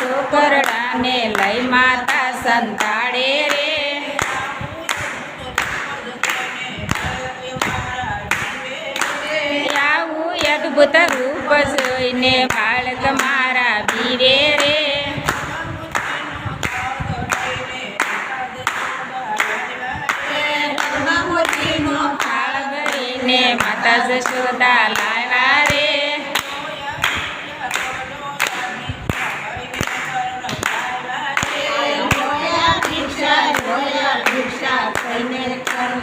છોકરડાને લઈ માતા સંતાડે રે. આવું અદ્ભુત રૂપ જોઈને બાળક મારા બીરે રે. માતા જશોદા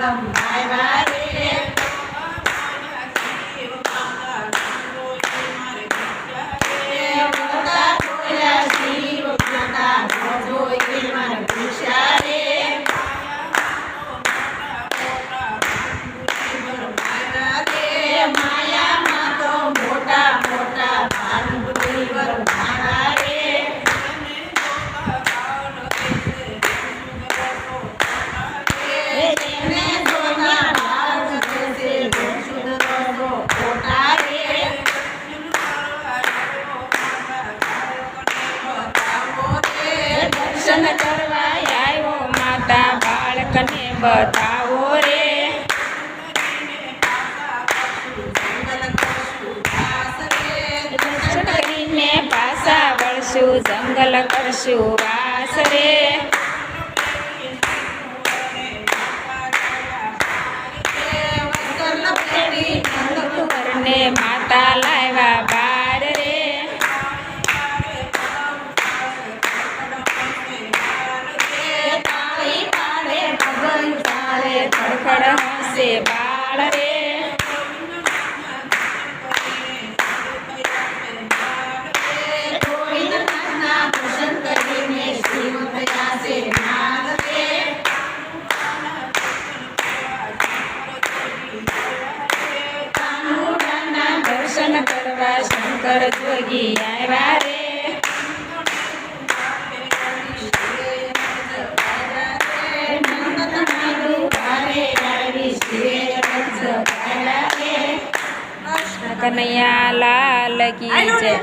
Bye bye. દર્શન કરવા આવ્યો માતા બાળકને બતાવો રે. દર્શન કરીને પાછા વળશું જંગલ કરશું વાસ રે. માતા ખડખડ હસે બાળ રે. દર્શન કરવા શંકર જોગી આવ્યા રે. કનૈયા લાલ કી જય.